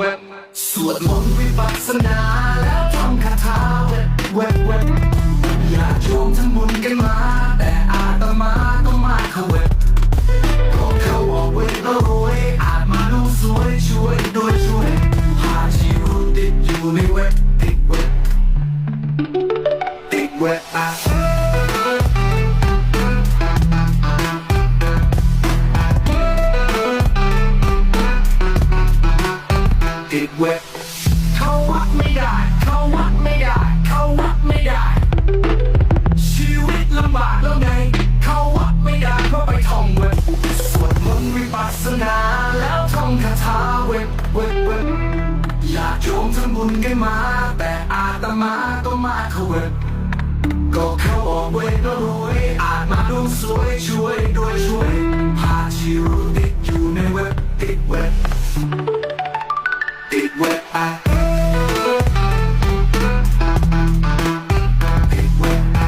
วดมนต์วิปัสสนา แล้วท่องคาถาเวทเวทเวทญาติโยมทำบุญกันมา แต่อาตมาก็มาขเวทก็เขาบอกเวทก็รวยอาจมาดูสวยช่วยโดวยช่วยพาชีวิตติดอยู่ในเวทติดเวทติดเวทอะ ติดเวทเขาวัดไม่ได้เขาวัดไม่ได้เขาวัดไม่ได้ ชีวิตลำบากแล้วไงเขาวัดไม่ได้ก็ไปท่องเวทสวดมนต์วิปัสสนาแล้วท่องคาถาเวทเวทเวทอยากโยมทำบุญกันมา แต่อาตมาก็มาเขาเวทก็เขาออกเวทก็รวยอาจมาดูสวยช่วยด้วยช่วย เวทอะติดเวทอะ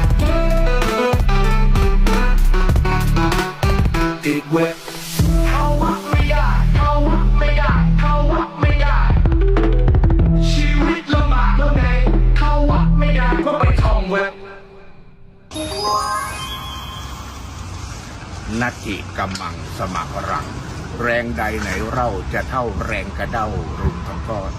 ติดเวทเขาวัดไม่ได้เขาวัดไม่ได้เขาวัดไม่ได้ ชีวิตลำบากแล้วไงเขาวัดไม่ได้ก็ไปท่องเวทนัตถิกำมังสมัครรัง แรงใดไหนเราจะเท่าแรงกระเด้ารุมทั้งก้อน